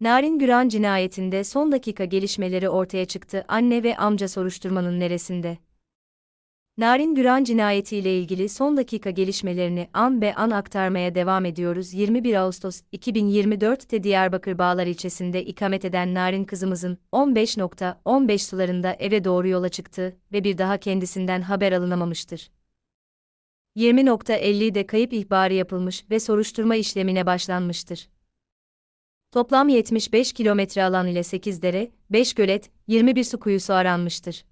Narin Güran cinayetinde son dakika gelişmeleri ortaya çıktı. Anne ve amca soruşturmanın neresinde? Narin Güran cinayetiyle ilgili son dakika gelişmelerini an be an aktarmaya devam ediyoruz. 21 Ağustos 2024'te Diyarbakır Bağlar ilçesinde ikamet eden Narin kızımızın 15.15 sularında eve doğru yola çıktı ve bir daha kendisinden haber alınamamıştır. 20.50'de kayıp ihbarı yapılmış ve soruşturma işlemine başlanmıştır. Toplam 75 kilometre alan ile 8 dere, 5 gölet, 21 su kuyusu aranmıştır.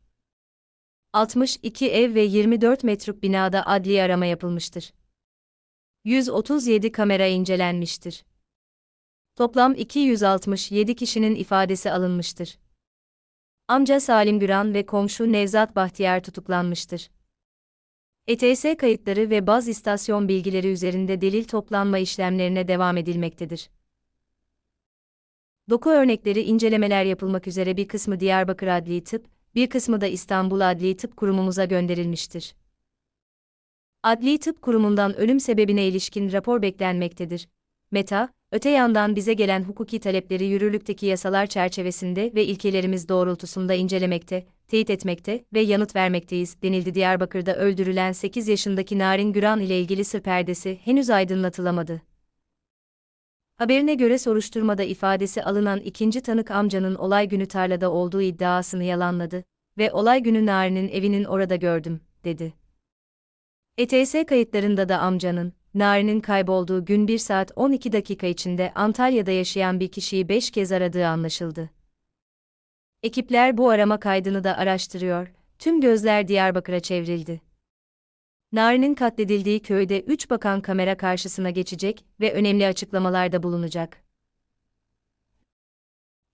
62 ev ve 24 metruk binada adli arama yapılmıştır. 137 kamera incelenmiştir. Toplam 267 kişinin ifadesi alınmıştır. Amca Salim Güran ve komşu Nevzat Bahtiyar tutuklanmıştır. ETS kayıtları ve baz istasyon bilgileri üzerinde delil toplanma işlemlerine devam edilmektedir. Doku örnekleri incelemeler yapılmak üzere bir kısmı Diyarbakır Adli Tıp, bir kısmı da İstanbul Adli Tıp Kurumumuza gönderilmiştir. Adli Tıp Kurumu'ndan ölüm sebebine ilişkin rapor beklenmektedir. Meta, öte yandan bize gelen hukuki talepleri yürürlükteki yasalar çerçevesinde ve ilkelerimiz doğrultusunda incelemekte, teyit etmekte ve yanıt vermekteyiz, denildi Diyarbakır'da öldürülen 8 yaşındaki Narin Güran ile ilgili sır perdesi henüz aydınlatılamadı. Haberine göre soruşturmada ifadesi alınan ikinci tanık amcanın olay günü tarlada olduğu iddiasını yalanladı ve olay günü Narin'in evinin orada gördüm, dedi. ETS kayıtlarında da amcanın, Narin'in kaybolduğu gün 1 saat 12 dakika içinde Antalya'da yaşayan bir kişiyi 5 kez aradığı anlaşıldı. Ekipler bu arama kaydını da araştırıyor, tüm gözler Diyarbakır'a çevrildi. Nari'nin katledildiği köyde 3 bakan kamera karşısına geçecek ve önemli açıklamalarda bulunacak.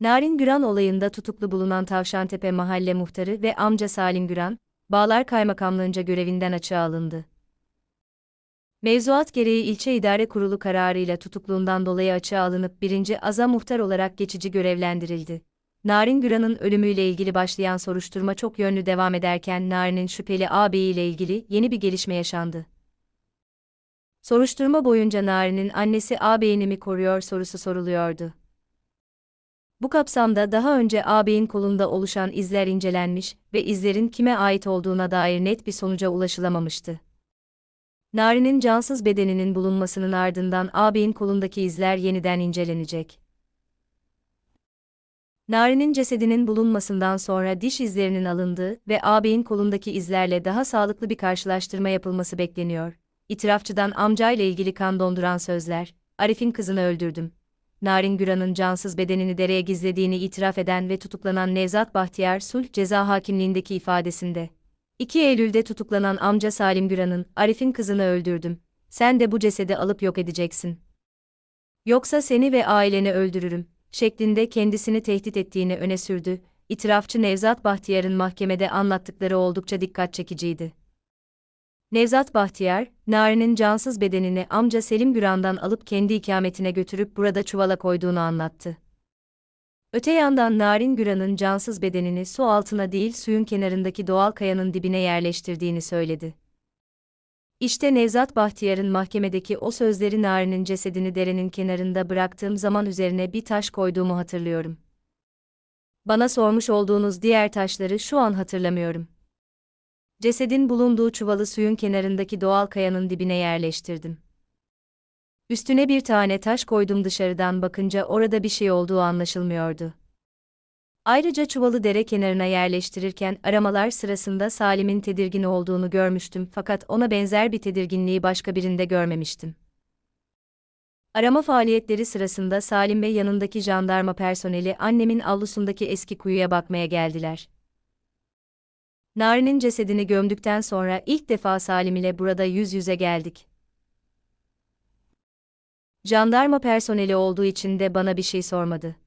Narin Güran olayında tutuklu bulunan Tavşantepe Mahalle Muhtarı ve amca Salim Güran, Bağlar Kaymakamlığınca görevinden açığa alındı. Mevzuat gereği ilçe idare kurulu kararıyla tutukluğundan dolayı açığa alınıp birinci aza muhtar olarak geçici görevlendirildi. Narin Güran'ın ölümüyle ilgili başlayan soruşturma çok yönlü devam ederken Narin'in şüpheli ağabeyiyle ilgili yeni bir gelişme yaşandı. Soruşturma boyunca Narin'in annesi ağabeyini mi koruyor sorusu soruluyordu. Bu kapsamda daha önce ağabeyin kolunda oluşan izler incelenmiş ve izlerin kime ait olduğuna dair net bir sonuca ulaşılamamıştı. Narin'in cansız bedeninin bulunmasının ardından ağabeyin kolundaki izler yeniden incelenecek. Nari'nin cesedinin bulunmasından sonra diş izlerinin alındığı ve ağabeyin kolundaki izlerle daha sağlıklı bir karşılaştırma yapılması bekleniyor. İtirafçıdan amcayla ilgili kan donduran sözler, Arif'in kızını öldürdüm. Narin Güran'ın cansız bedenini dereye gizlediğini itiraf eden ve tutuklanan Nevzat Bahtiyar Sulh ceza hakimliğindeki ifadesinde. 2 Eylül'de tutuklanan amca Salim Güran'ın, Arif'in kızını öldürdüm, sen de bu cesedi alıp yok edeceksin. Yoksa seni ve aileni öldürürüm, şeklinde kendisini tehdit ettiğini öne sürdü. İtirafçı Nevzat Bahtiyar'ın mahkemede anlattıkları oldukça dikkat çekiciydi. Nevzat Bahtiyar, Nari'nin cansız bedenini amca Selim Güran'dan alıp kendi ikametine götürüp burada çuvala koyduğunu anlattı. Öte yandan Narin Güran'ın cansız bedenini su altına değil suyun kenarındaki doğal kayanın dibine yerleştirdiğini söyledi. İşte Nevzat Bahtiyar'ın mahkemedeki o sözleri Nari'nin cesedini derenin kenarında bıraktığım zaman üzerine bir taş koyduğumu hatırlıyorum. Bana sormuş olduğunuz diğer taşları şu an hatırlamıyorum. Cesedin bulunduğu çuvalı suyun kenarındaki doğal kayanın dibine yerleştirdim. Üstüne bir tane taş koydum dışarıdan bakınca orada bir şey olduğu anlaşılmıyordu. Ayrıca çuvalı dere kenarına yerleştirirken aramalar sırasında Salim'in tedirgin olduğunu görmüştüm fakat ona benzer bir tedirginliği başka birinde görmemiştim. Arama faaliyetleri sırasında Salim ve yanındaki jandarma personeli annemin avlusundaki eski kuyuya bakmaya geldiler. Nari'nin cesedini gömdükten sonra ilk defa Salim ile burada yüz yüze geldik. Jandarma personeli olduğu için de bana bir şey sormadı.